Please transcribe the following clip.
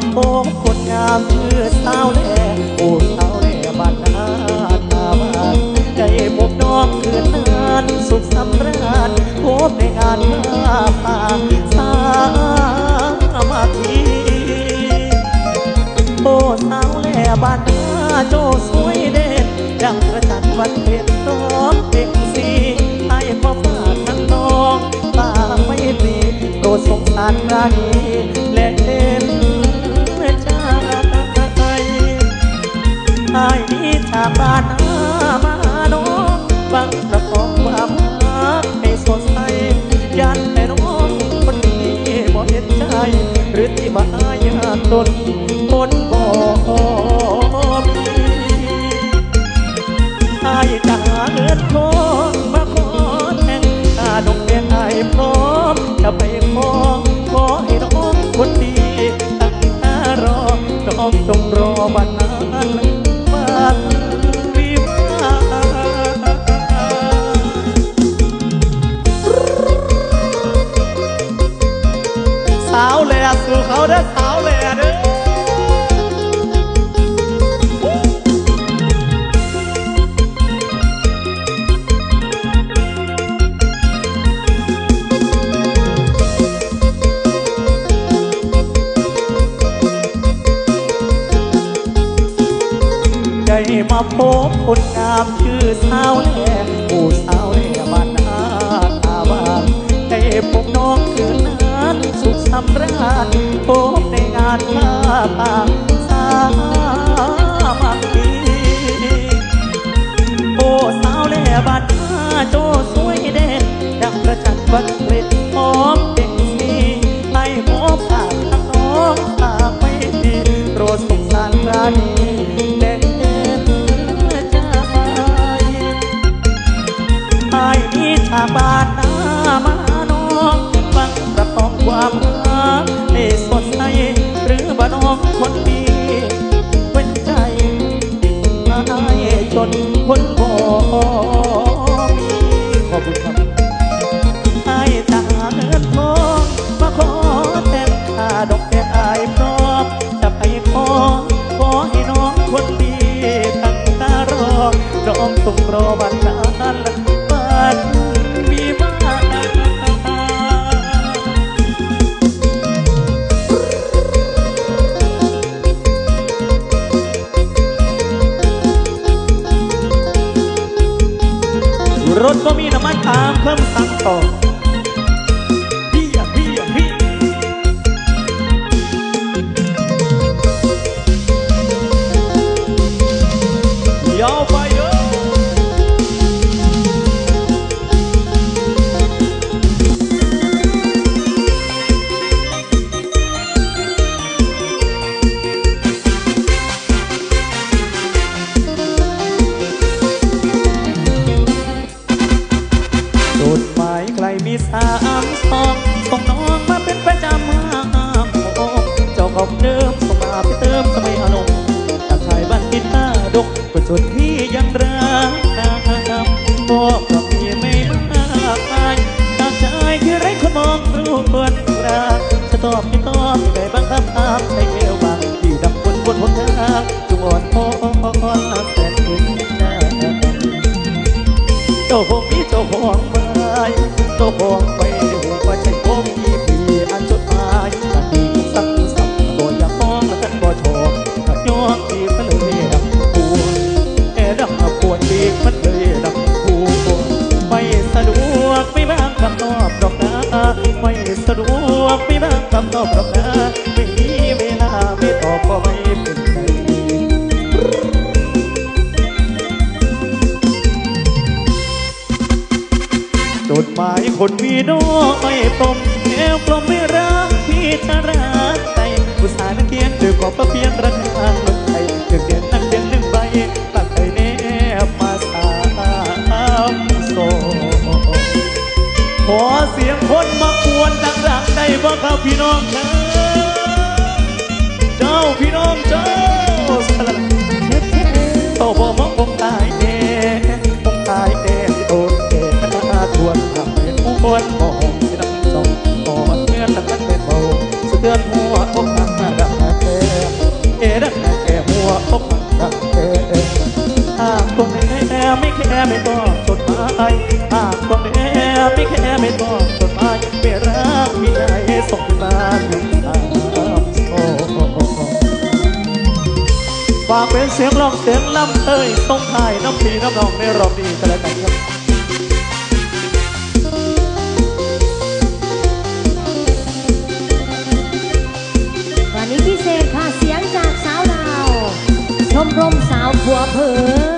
ำโบกคนงามเพื่อสาวแหล่โอ้สาวแหล่บ้านนาตาบานใจพบน้องเกิดนานสุขสำราญพบในงานมาป่าสามาทีโอ้สาวแหล่บ้านนาโจสวยเด่นดังกระจันวันเพ็ญต้องเด็กสีให้พ่อฝากทั้งน้องตาไม่ดีโปรดสงสารราณี ไอ้นี้จากบ้านนามาน้องบังประกอบความรักให้สดใสยันแต่น้องคนนี้บ่เห็นใจ หรือที่ว่ายากจนคนบ่มีอายจะหาเงินทองมาขอแทงถ้าดงแดงอายพร้อมจะไปขอขอให้น้องคนดีตั้งตารอน้องจงรอวันนั้นวันาวแหล่สู่เขาเด้อสาวแหล่เด้อได้มาพบคนงามชื่อสาวแหล่ผู้สาวแหล่บ้านนาตาบานได้พบ สุขสำราญพบในงานผ้าป่าสามัคคีโอ้สาวแล่บ้านนาโจสวยเด่นดังประจันวันเพ็ญหอมเด็กสีให้พบปากทั้งน้องตาไม่ดีโปรดสงสารรานีเด่นใจไอ้นี้ชาบานหน้ามา ของความรักให้สดใสหรือบ้าน้องคนดีเป็นใจไอ้จนคนบอกำมัน ของเดิมส่งมาไปเติมสมัยอานงจาชายบ้านทิน้าดกก็จดที่ยังรักนะครับก็เพราะมีไม่มากมายจาชายที่ไร้คนมองรู้เปิดรักจะตอบไม่ตอบไม่ได้บังคับตามใช้เกลบางที่ดำบนบนหนทางจุงอ่อนพอนแสนอุ่นใจเจ้าของนี้เจ้าของไม้เจ้าของไปหูว่าใช่ผมมี คนมีน้อยปมแนวกลมไม่รักพี่จะรักใจอุตส่าห์นักเขียนด้วยกอบประเพียนรักทางลงไทยเกิดเดือนนั้นเดือนหนึ่งใบตั้งใจแนบมาสามโซขอเสียงคนมากวนดังๆได้บ่ครับพี่น้องครับเจ้าพี่น้องเจ้าสลัดโตบ่มองคงตายแน่คง ไม่แค่ไม่ต้องจดหมายหากต้องแอบไม่แค่ไม่ต้องจดหมายไม่รักมีใจส่งมาอยู่ตามโอ้ฝากเป็นเสียงร้องเสียงลำเอ้ยต้องถ่ายน้ำพีน้ำนองในรอบนี้ก็แล้วกันครับวันนี้พิเศษค่ะเสียงจากสาวลาวชมรมสาวผัวเผลอ